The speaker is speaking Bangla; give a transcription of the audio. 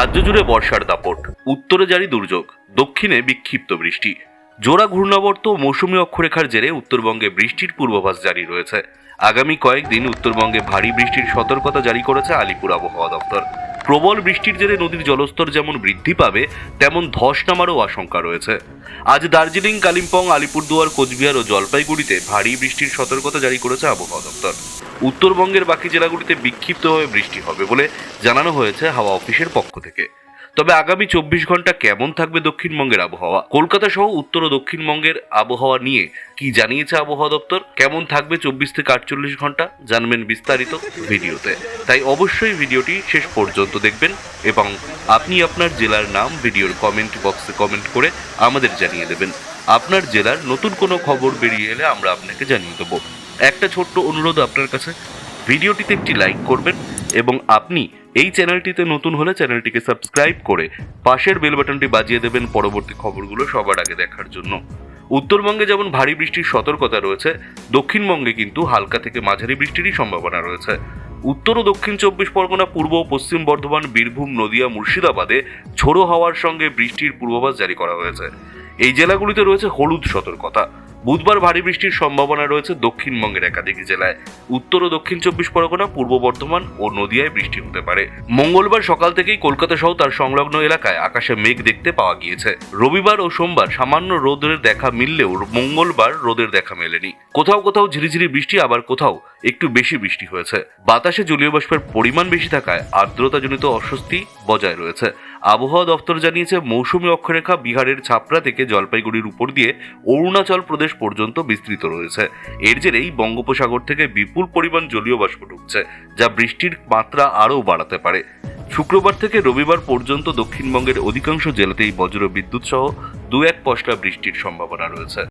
রাজ্য জুড়ে বর্ষার দাপট। উত্তরে জারি দুর্যোগ, দক্ষিণে বিক্ষিপ্ত বৃষ্টি। জোড়া ঘূর্ণাবর্ত ও মৌসুমী অক্ষরেখার জেরে উত্তরবঙ্গে বৃষ্টির পূর্বাভাস জারি রয়েছে। আগামী কয়েকদিন উত্তরবঙ্গে ভারী বৃষ্টির সতর্কতা জারি করেছে আলিপুর আবহাওয়া দপ্তর। প্রবল বৃষ্টির জেরে নদীর জলস্তর যেমন বৃদ্ধি পাবে, তেমন ধস নামারও আশঙ্কা রয়েছে। আজ দার্জিলিং, কালিম্পং, আলিপুরদুয়ার, কোচবিহার ও জলপাইগুড়িতে ভারী বৃষ্টির সতর্কতা জারি করেছে আবহাওয়া দপ্তর। উত্তরবঙ্গের বাকি জেলাগুলিতে বিক্ষিপ্তভাবে বৃষ্টি হবে বলে জানানো হয়েছে হাওয়া অফিসের পক্ষ থেকে। তবে আগামী চব্বিশ ঘণ্টা কেমন থাকবে দক্ষিণবঙ্গের আবহাওয়া? কলকাতা সহ উত্তর ও দক্ষিণবঙ্গের আবহাওয়া নিয়ে কি জানিয়েছে আবহাওয়া দপ্তর? কেমন থাকবে চব্বিশ থেকে আটচল্লিশ ঘণ্টা? জানবেন বিস্তারিত ভিডিওতে। তাই অবশ্যই ভিডিওটি শেষ পর্যন্ত দেখবেন এবং আপনি আপনার জেলার নাম ভিডিওর কমেন্ট বক্সে কমেন্ট করে আমাদের জানিয়ে দেবেন। আপনার জেলার নতুন কোনো খবর বেরিয়ে এলে আমরা আপনাকে জানিয়ে দেবো। একটা ছোট্ট অনুরোধ আপনার কাছে। ভিডিওটিতে একটি লাইক করবেন এবং আপনি এই চ্যানেলটিতে নতুন হলে চ্যানেলটিকে সাবস্ক্রাইব করে পাশের বেল বাটনটি বাজিয়ে দেবেন পরবর্তী খবরগুলো সবার আগে দেখার জন্য। উত্তরবঙ্গে যেমন ভারী বৃষ্টির সতর্কতা রয়েছে, দক্ষিণবঙ্গে কিন্তু হালকা থেকে মাঝারি বৃষ্টিরই সম্ভাবনা রয়েছে। উত্তর ও দক্ষিণ চব্বিশ পরগনা, পূর্ব ও পশ্চিম বর্ধমান, বীরভূম, নদিয়া, মুর্শিদাবাদে ঝোড়ো হাওয়ার সঙ্গে বৃষ্টির পূর্বাভাস জারি করা হয়েছে। এই জেলাগুলিতে রয়েছে হলুদ সতর্কতা। বুধবার ভারী বৃষ্টির সম্ভাবনা রয়েছে দক্ষিণবঙ্গের একাধিক জেলায়। উত্তর ও দক্ষিণ চব্বিশ পরগনা, পূর্ব বর্ধমান ও নদিয়ায় বৃষ্টি হতে পারে। মঙ্গলবার সকাল থেকেই কলকাতা সহ তার সংলগ্ন এলাকায় আকাশে মেঘ দেখতে পাওয়া গিয়েছে। রবিবার ও সোমবার সামান্য রোদের দেখা মিললেও মঙ্গলবার রোদের দেখা মেলেনি। কোথাও কোথাও ঝিরিঝিরি বৃষ্টি, আবার কোথাও একটু বেশি বৃষ্টি হয়েছে। বাতাসে জলীয় বাষ্পের পরিমাণ বেশি থাকায় আর্দ্রতাজনিত অস্বস্তি বজায় রয়েছে। আবহাওয়া দপ্তর জানিয়েছে, মৌসুমী অক্ষরেখা বিহারের ছাপড়া থেকে জলপাইগুড়ির উপর দিয়ে অরুণাচল প্রদেশ পর্যন্ত বিস্তৃত রয়েছে। এর জেরেই বঙ্গোপসাগর থেকে বিপুল পরিমাণ জলীয় বাষ্প ঢুকছে, যা বৃষ্টির মাত্রা আরও বাড়াতে পারে। শুক্রবার থেকে রবিবার পর্যন্ত দক্ষিণবঙ্গের অধিকাংশ জেলাতেই বজ্র বিদ্যুৎ সহ দু এক পশলা বৃষ্টির সম্ভাবনা রয়েছে।